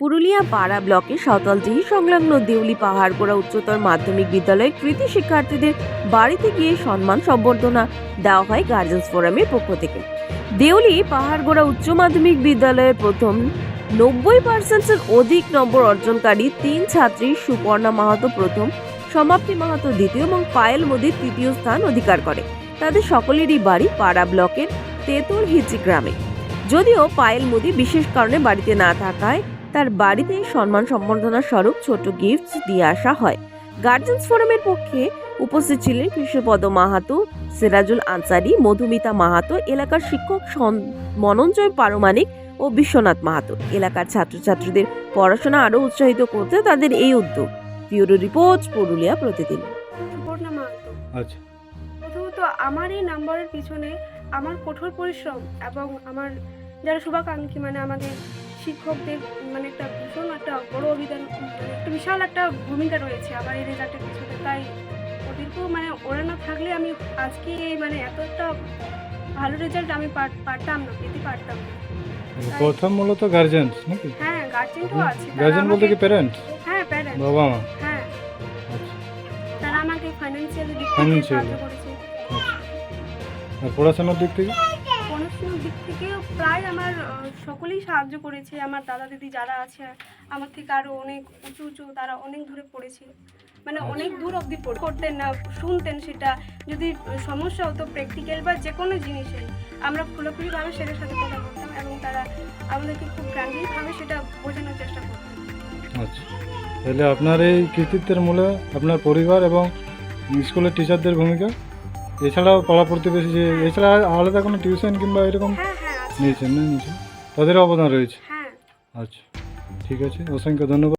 পুরুলিয়া পাড়া ব্লকে সাঁওতালদিহি সংলগ্ন দেউলি পাহাড়গোড়া উচ্চতর মাধ্যমিক বিদ্যালয়ের কৃতি শিক্ষার্থীদের বাড়িতে গিয়ে সম্মান সম্বর্ধনা দেওয়া হয় গার্জেন্স ফোরামের পক্ষ থেকে। দেউলি পাহাড়গোড়া উচ্চ মাধ্যমিক বিদ্যালয়ের প্রথম নব্বই পার্সেন্টের অধিক নম্বর অর্জনকারী তিন ছাত্রী সুপর্ণা মাহাতো প্রথম, সমাপ্তি মাহাতো দ্বিতীয় এবং পায়েল মোদী তৃতীয় স্থান অধিকার করে। তাদের সকলেরই বাড়ি পাড়া ব্লকের তেতুল হিচি গ্রামে। যদিও পায়েল মোদি বিশেষ কারণে বাড়িতে না থাকায় তার বাড়িতে সম্মান সম্বর্ধনা স্বরূপ ছোট গিফটস দিয়ে আসা হয়। গার্জেন্স ফোরামের পক্ষে উপস্থিত ছিলেন কৃষ্ণপদ মাহাতো সিরাজুল আনসারি মধুমিতা মাহাতো এলাকার শিক্ষক সন- মনঞ্জয় পারমাণিক ও বিশ্বনাথ মাহাতো। এলাকার ছাত্রছাত্রীদের পড়াশোনা আরও উৎসাহিত করতে তাদের এই উদ্যোগ। ব্যুরো রিপোর্ট পুরুলিয়া প্রতিদিন। আচ্ছা। প্রথমত আমার এই নাম্বারের পিছনে আমার কঠোর পরিশ্রম এবং আমার যারা শুভাকাঙ্ক্ষী মানে আমাদের শিক্ষকদের মানে একটা ভীষণ একটা বড় অভিযান মানে একটা বিশাল একটা ভূমিকা রয়েছে আমার এই রেজাল্টের পিছনে। তাই ওদেরকেও মানে ওরা না থাকলে আমি আজকে এই মানে এত একটা ভালো রেজাল্ট আমি পারতাম না পেতে পারতাম না। প্রথম মূলত গার্জেন্স নাকি? হ্যাঁ গার্জেনও আছে। গার্জেন বলতে কি প্যারেন্টস হ্যাঁ প্যারেন্ট বাবা মা? হ্যাঁ। আচ্ছা। তারা আমাকে ফাইন্যান্সিয়ালি দিক থেকে? সাহায্য করেছে। আচ্ছা। আর পড়াশোনার দিক থেকে? পড়াশোনার দিক থেকে প্রায় আমার সকলেই সাহায্য করেছে। আমার দাদা দিদি যারা আছে আমার থেকে আরও অনেক উঁচু উঁচু তারা অনেক দূরে পড়েছে। মানে অনেক দূর অবধি করতেন না শুনতেন সেটা। যদি সমস্যা হতো প্র্যাকটিক্যাল বা যে কোনো জিনিসে আমরা খোলাখুলিভাবে সেটার সাথে কথা বলতাম এবং তারা আমাদেরকে খুব ফ্র্যাঙ্কলিভাবে সেটা বোঝানোর চেষ্টা করতেন। আচ্ছা। তাহলে আপনার এই কৃতিত্বের মূলে আপনার পরিবার এবং স্কুলের টিচারদের ভূমিকা? এছাড়াও পাড়া প্রতিবেশী যে এছাড়া আলাদা কোনো টিউশন কিংবা এরকম হ্যাঁ হ্যাঁ নিয়েছেন না নিয়েছেন। তাদের অবদান রয়েছে। হ্যাঁ। আচ্ছা ঠিক আছে। অসংখ্য ধন্যবাদ।